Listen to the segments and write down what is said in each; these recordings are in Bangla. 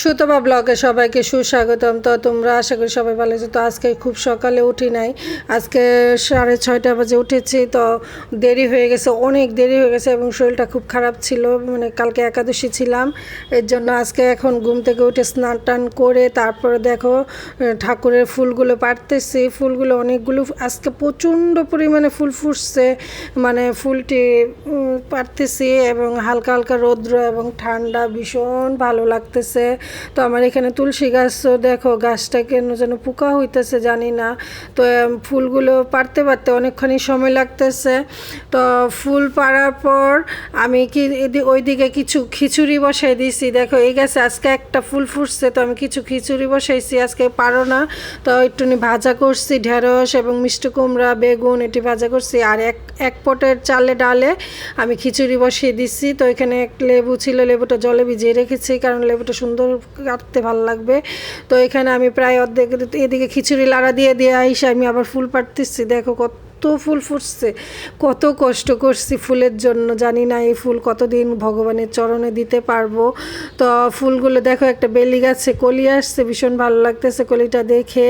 সুতপা ব্লগে সবাইকে সুস্বাগতম। তো তোমরা আশা করি সবাই ভালো আছো। তো আজকে খুব সকালে উঠি নাই। আজকে সাড়ে ছয়টা বাজে উঠেছি। তো দেরি হয়ে গেছে, অনেক দেরি হয়ে গেছে এবং শরীরটা খুব খারাপ ছিল। মানে কালকে একাদশী ছিলাম। এর জন্য আজকে এখন ঘুম থেকে উঠে স্নান টান করে তারপরে দেখো ঠাকুরের ফুলগুলো পারতেছি ফুলগুলো অনেকগুলো, আজকে প্রচণ্ড পরিমাণে ফুল ফুটছে। মানে ফুলটি পারতেছি এবং হালকা হালকা রৌদ্র এবং ঠান্ডা ভীষণ ভালো লাগতেছে। তো আমার এখানে তুলসী গাছ, তো দেখো গাছটা কেন যেন পোকা হইতেছে, জানি না। তো ফুলগুলো পারতে পারতে অনেকখানি সময় লাগতেছে। তো, ফুল পাড়ার পর আমি কি ওইদিকে কিছু খিচুড়ি বসাই দিয়েছি দেখো, এই গাছে আজকে একটা ফুল ফুটছে, তো আমি কিছু খিচুড়ি বসাইছি। আজকে পারো না। তো একটুনি ভাজা করছি, ঢেঁড়স এবং মিষ্টি কুমড়া, বেগুন, এটি ভাজা করছি। আর এক এক পটের চালে ডালে আমি খিচুড়ি বসিয়ে দিচ্ছি তো, এখানে এক লেবু ছিল, লেবুটা জলে ভিজিয়ে রেখেছি, কারণ লেবুটা সুন্দর কাটতে ভালো লাগবে। তো এখানে আমি প্রায় অর্ধেক এদিকে খিচুড়ি লাড়া দিয়ে দিয়ে আইসে আমি আবার ফুল পাড়তেছি। দেখো কত ফুল ফুটছে, কত কষ্ট করছি ফুলের জন্য। জানি না এই ফুল কতদিন ভগবানের চরণে দিতে পারব। তো ফুলগুলো দেখো, একটা বেলি গাছে কলি আসছে, ভীষণ ভালো লাগতেছে কলিটা দেখে।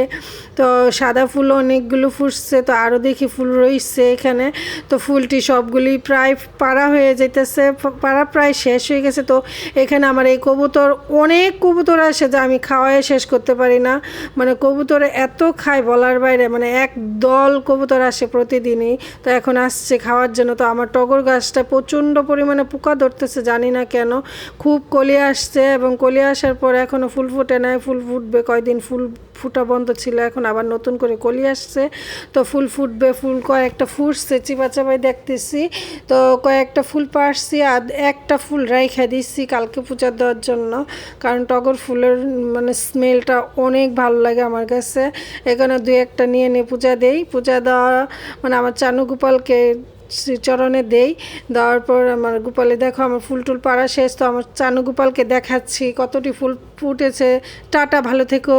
তো সাদা ফুল অনেকগুলো ফুটছে, তো আরও দেখি ফুল রয়েছে এখানে। তো ফুলটি সবগুলি প্রায় পাড়া হয়ে যেতেছে পাড়া প্রায় শেষ হয়ে গেছে। তো এখানে আমার এই কবুতর, অনেক কবুতর আসে যা আমি খাওয়াই শেষ করতে পারি না। মানে কবুতরে এত খায় বলার বাইরে মানে এক দল কবুতর আসে প্রতিদিনই। তো এখন আসছে খাওয়ার জন্য। তো আমার টগর গাছটা প্রচণ্ড পরিমাণে পোকা ধরতেছে, জানি না কেন। খুব কলি আসছে এবং কলি আসার পর এখনও ফুল ফুটে নেয় ফুল ফুটবে, কয়দিন ফুল ফুটা বন্ধ ছিল, এখন আবার নতুন করে কলি আসছে। তো ফুল ফুটবে, ফুল কয়েকটা ফুটছে চিপা চাপাই দেখতেছি। তো কয়েকটা ফুল পাড়ছি আর একটা ফুল রাইখা দিচ্ছি কালকে পূজা দেওয়ার জন্য, কারণ টগর ফুলের মানে স্মেলটা অনেক ভালো লাগে আমার কাছে। এখানে দু একটা নিয়ে নিয়ে পূজা দেই। পূজা দেওয়া মানে আমার চানু গোপালকে চরণে দেই। দেওয়ার পর আমার গোপালে, দেখো, আমার ফুল টুল পাড়া শেষ, তো আমার চানু গোপালকে দেখাচ্ছি। কতটি ফুল ফুটেছে। টাটা, ভালো থেকো।